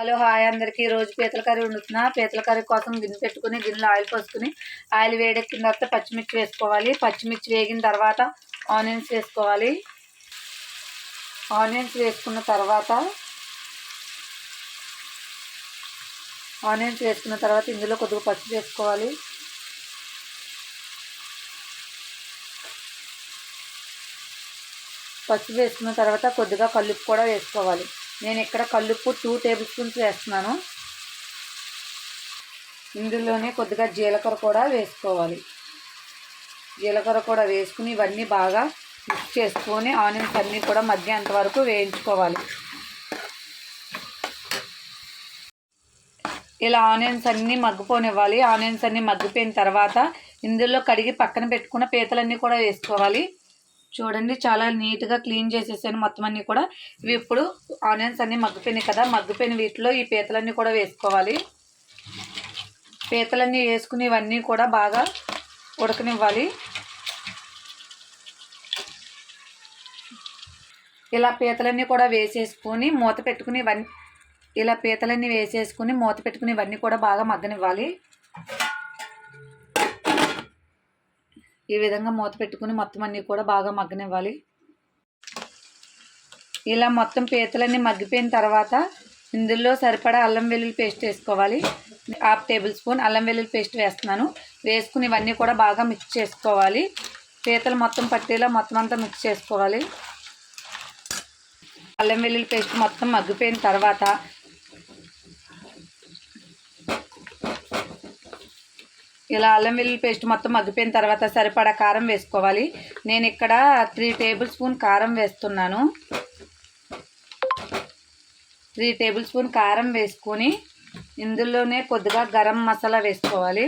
Hello hi అందరికీ. రోజు పీతల కర్రీ వండుతున్నా. పీతల కర్రీ కోసం గిన్నె పెట్టుకుని గిన్నెలో ఆయిల్ పోసుకుని ఆయిల్ వేడెక్కిన తర్వాత పచ్చిమిర్చి వేసుకోవాలి. పచ్చిమిర్చి వేగిన తర్వాత ఆనియన్స్ వేసుకోవాలి. ఆనియన్స్ వేసుకున్న తర్వాత ఆనియన్స్ వేసుకున్న తర్వాత ఇందులో కొద్దిగా పచ్చి వేసుకోవాలి. పసుపు వేసుకున్న తర్వాత కొద్దిగా కలుపు కూడా వేసుకోవాలి. నేను ఇక్కడ కల్లుప్పు టూ టేబుల్ స్పూన్స్ వేస్తున్నాను. ఇందులోనే కొద్దిగా జీలకర్ర కూడా వేసుకోవాలి. జీలకర్ర కూడా వేసుకుని ఇవన్నీ బాగా మిక్స్ చేసుకొని ఆనియన్స్ అన్నీ కూడా మగ్గేంత వరకు వేయించుకోవాలి. ఇలా ఆనియన్స్ అన్నీ మగ్గిపోనివ్వాలి. ఆనియన్స్ అన్నీ మగ్గిపోయిన తర్వాత ఇందులో కడిగి పక్కన పెట్టుకున్న పీతలన్నీ కూడా వేసుకోవాలి. చూడండి చాలా నీట్గా క్లీన్ చేసేసాను. మొత్తం అన్నీ కూడా ఇవి ఇప్పుడు ఆనియన్స్ అన్నీ మగ్గిపోయినాయి కదా మగ్గిపోయిన వీటిలో ఈ పీతలన్నీ కూడా వేసుకోవాలి. పీతలన్నీ వేసుకుని ఇవన్నీ కూడా బాగా ఉడకనివ్వాలి. ఇలా పీతలన్నీ కూడా వేసేసుకొని మూత పెట్టుకుని ఇవన్నీ ఇలా పీతలన్నీ వేసేసుకుని మూత పెట్టుకుని ఇవన్నీ కూడా బాగా మగ్గనివ్వాలి. ఈ విధంగా మూత పెట్టుకుని మొత్తం అన్నీ కూడా బాగా మగ్గనివ్వాలి. ఇలా మొత్తం పీతలన్నీ మగ్గిపోయిన తర్వాత ఇందులో సరిపడా అల్లం వెల్లుల్లి పేస్ట్ వేసుకోవాలి. హాఫ్ టేబుల్ స్పూన్ అల్లం వెల్లుల్లి పేస్ట్ వేస్తున్నాను. వేసుకుని ఇవన్నీ కూడా బాగా మిక్స్ చేసుకోవాలి. పీతలు మొత్తం పట్టేలా మొత్తం అంతా మిక్స్ చేసుకోవాలి. అల్లం వెల్లుల్లి పేస్ట్ మొత్తం మగ్గిపోయిన తర్వాత ఇలా అల్లం వెల్లుల్లి పేస్ట్ మొత్తం మగ్గిపోయిన తర్వాత సరిపడా కారం వేసుకోవాలి. నేను ఇక్కడ త్రీ టేబుల్ స్పూన్ కారం వేస్తున్నాను. త్రీ టేబుల్ స్పూన్ కారం వేసుకొని ఇందులోనే కొద్దిగా గరం మసాలా వేసుకోవాలి.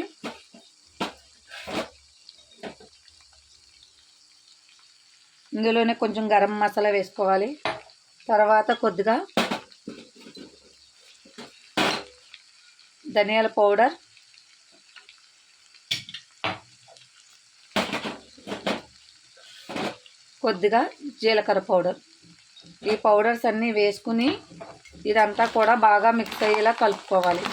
ఇందులోనే కొంచెం గరం మసాలా వేసుకోవాలి. తర్వాత కొద్దిగా ధనియాల పౌడర్ కొద్దిగా జీలకర్ర పౌడర్. ఈ పౌడర్స్ అన్నీ వేసుకుని ఇదంతా కూడా బాగా మిక్స్ అయ్యేలా కలుపుకోవాలి.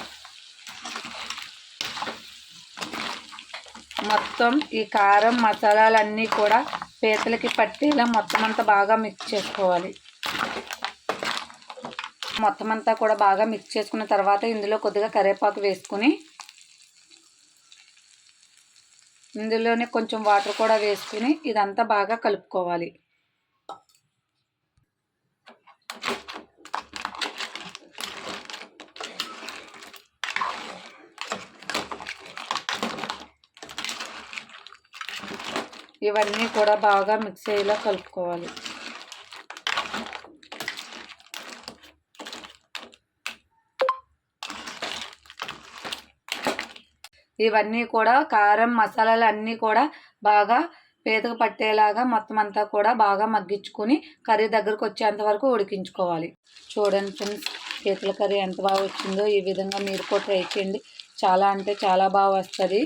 మొత్తం ఈ కారం మసాలాలన్నీ కూడా పీతలకి పట్టేలా మొత్తం అంతా బాగా మిక్స్ చేసుకోవాలి. మొత్తం అంతా కూడా బాగా మిక్స్ చేసుకున్న తర్వాత ఇందులో కొద్దిగా కరివేపాకు వేసుకుని ఇందులోనే కొంచెం వాటర్ కూడా వేసుకుని ఇదంతా బాగా కలుపుకోవాలి. ఇవన్నీ కూడా బాగా మిక్స్ అయ్యేలా కలుపుకోవాలి. ఇవన్నీ కూడా కారం మసాలాలు అన్నీ కూడా బాగా పేదకు పట్టేలాగా మొత్తం అంతా కూడా బాగా మగ్గించుకొని కర్రీ దగ్గరకు వచ్చేంత వరకు ఉడికించుకోవాలి. చూడండి ఫ్రెండ్స్ పీతల కర్రీ ఎంత బాగా వచ్చిందో ఈ విధంగా మీరు కూడా ట్రై చేయండి. చాలా అంటే చాలా బాగా వస్తుంది.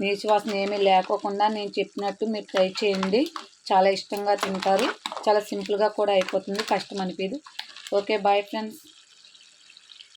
నీచు వాసన ఏమీ లేకోకుండా నేను చెప్పినట్టు మీరు ట్రై చేయండి. చాలా ఇష్టంగా తింటారు. చాలా సింపుల్గా కూడా అయిపోతుంది. కష్టం అనిపించదు ఓకే బాయ్ ఫ్రెండ్స్.